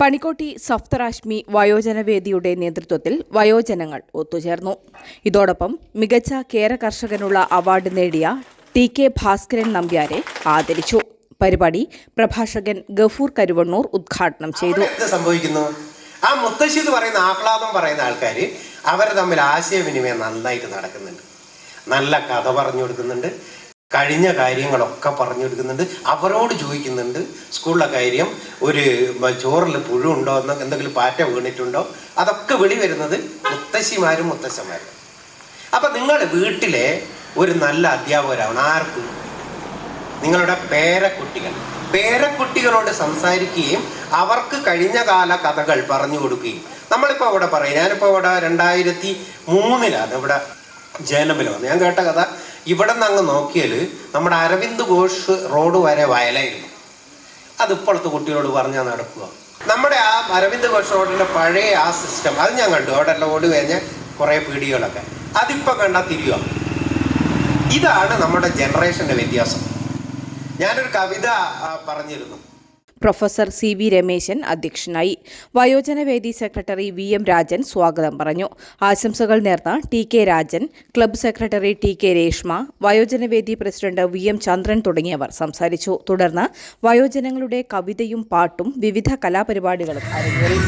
പണിക്കോട്ടി സഫ്തറാഷ്മി വയോജനവേദിയുടെ നേതൃത്വത്തിൽ വയോജനങ്ങൾ ഒത്തുചേർന്നു. ഇതോടൊപ്പം മികച്ച കേര കർഷകനുള്ള അവാർഡ് നേടിയ ടി കെ ഭാസ്കരൻ നമ്പ്യാരെ ആദരിച്ചു. പരിപാടി പ്രഭാഷകൻ ഗഫൂർ കരുവണ്ണൂർ ഉദ്ഘാടനം ചെയ്തു. സംഭവിക്കുന്നു? ആ മുത്തശ്ശി എന്ന് പറയുന്ന ആഹ്ലാദം പറയുന്ന ആൾക്കാർ അവർ തമ്മിൽ ആശയവിനിമയം നന്നായിട്ട് നടക്കുന്നുണ്ട്. നല്ല കഥ പറഞ്ഞു കൊടുക്കുന്നുണ്ട്. കഴിഞ്ഞ കാര്യങ്ങളൊക്കെ പറഞ്ഞു കൊടുക്കുന്നുണ്ട് അവരോട് ചോദിക്കുന്നുണ്ട് സ്കൂളിലെ കാര്യം ഒരു ചോറിൽ പുഴുണ്ടോ എന്ന് എന്തെങ്കിലും പാറ്റ വീണിട്ടുണ്ടോ? അതൊക്കെ വെളി വരുന്നത് മുത്തശ്ശിമാരും മുത്തശ്ശന്മാരും. അപ്പൊ നിങ്ങൾ വീട്ടിലെ ഒരു നല്ല അധ്യാപകരാവണം ആർക്കും? നിങ്ങളുടെ പേരക്കുട്ടികൾ. പേരക്കുട്ടികളോട് സംസാരിക്കുകയും അവർക്ക് കഴിഞ്ഞ കാല കഥകൾ പറഞ്ഞു കൊടുക്കുകയും. നമ്മളിപ്പോൾ ഇവിടെ പറയും ഞാനിപ്പോൾ ഇവിടെ രണ്ടായിരത്തി മൂന്നിലാണ് ഇവിടെ ജനമിൽ വന്നത്. ഞാൻ കേട്ട കഥ ഇവിടെ നിന്ന് അങ്ങ് നോക്കിയാൽ നമ്മുടെ അരവിന്ദ് ഘോഷ് റോഡ് വരെ വയലായിരുന്നു. അത് ഇപ്പോഴത്തെ കുട്ടികളോട് പറഞ്ഞാൽ നടക്കുക. നമ്മുടെ ആ അരവിന്ദ് ഘോഷ് റോഡിന്റെ പഴയ ആ സിസ്റ്റം അത് ഞാൻ കണ്ടു. അവിടെ എല്ലാം ഓടി കഴിഞ്ഞ കുറേ പീടികളൊക്കെ അതിപ്പോൾ കണ്ടാൽ തിരിയുക. ഇതാണ് നമ്മുടെ ജനറേഷന്റെ വ്യത്യാസം. ഞാനൊരു കവിത പറഞ്ഞിരുന്നു. പ്രൊഫസർ സി വി രമേശൻ അധ്യക്ഷനായി. വയോജനവേദി സെക്രട്ടറി വി എം രാജൻ സ്വാഗതം പറഞ്ഞു. ആശംസകൾ നേർന്ന T K Rajan club secretary T K Reshma വയോജനവേദി president V M Chandran തുടങ്ങിയവർ സംസാരിച്ചു. തുടർന്ന് വയോജനങ്ങളുടെ കവിതയും പാട്ടും വിവിധ കലാപരിപാടികളും അരങ്ങേറി.